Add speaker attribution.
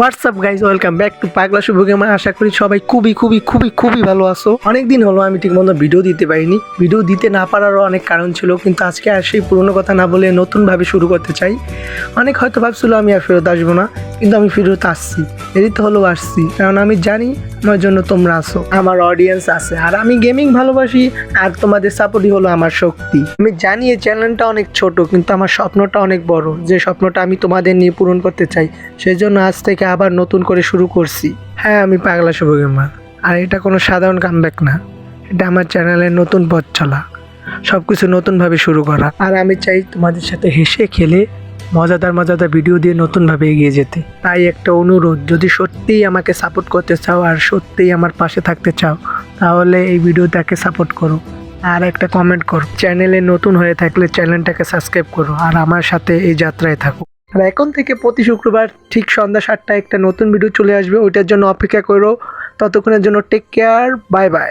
Speaker 1: WhatsApp guys welcome back to পাগলা Shubho gamer. আশা করি সবাই খুবই খুবই খুবই খুবই ভালো আছো। অনেকদিন হলো আমি ঠিক মতো ভিডিও দিতে পারিনি। ভিডিও দিতে না পারারও অনেক কারণ ছিল, কিন্তু আজকে আর সেই পুরনো কথা না বলে নতুনভাবে শুরু করতে চাই। অনেক হয়তো ভাবছিল আমি আর ফেরত আসব না। কিন্তু আমি ফেরত আসছি। দেরিতে হলেও আসছি। কারণ আমি জানি আমার জন্য তোমরা আসো আমার অডিয়েন্স আছে। আর আমি গেমিং ভালোবাসি আর তোমাদের সাপোর্টই হলো আমার শক্তি। আমি জানি এই চ্যানেলটা অনেক ছোট, কিন্তু আমার স্বপ্নটা অনেক বড়। যে স্বপ্নটা আমি তোমাদের নিয়ে পূরণ করতে চাই সেই জন্য আজ থেকে আবার নতুন করে শুরু করছি। হ্যাঁ আমি পাগলা শুভ গেমার আর এটা কোনো সাধারণ কামব্যাক না। এটা আমার চ্যানেলের নতুন পথ চলা। সব কিছু নতুনভাবে শুরু করা। আর আমি চাই তোমাদের সাথে হেসে খেলে মজাদার মজাদার ভিডিও দিয়ে নতুনভাবে এগিয়ে যেতে। তাই একটা অনুরোধ, যদি সত্যিই আমাকে সাপোর্ট করতে চাও আর সত্যিই আমার পাশে থাকতে চাও, তাহলে এই ভিডিওটাকে সাপোর্ট করো। আর একটা কমেন্ট করো চ্যানেলে নতুন হয়ে থাকলে চ্যানেলটাকে সাবস্ক্রাইব করো আর আমার সাথে এই যাত্রায় থাকো। আর এখন থেকে প্রতি শুক্রবার ঠিক সন্ধ্যা সাতটায় একটা নতুন ভিডিও চলে আসবে, ওইটার জন্য অপেক্ষা করো। ততক্ষণের জন্য টেক কেয়ার বাই বাই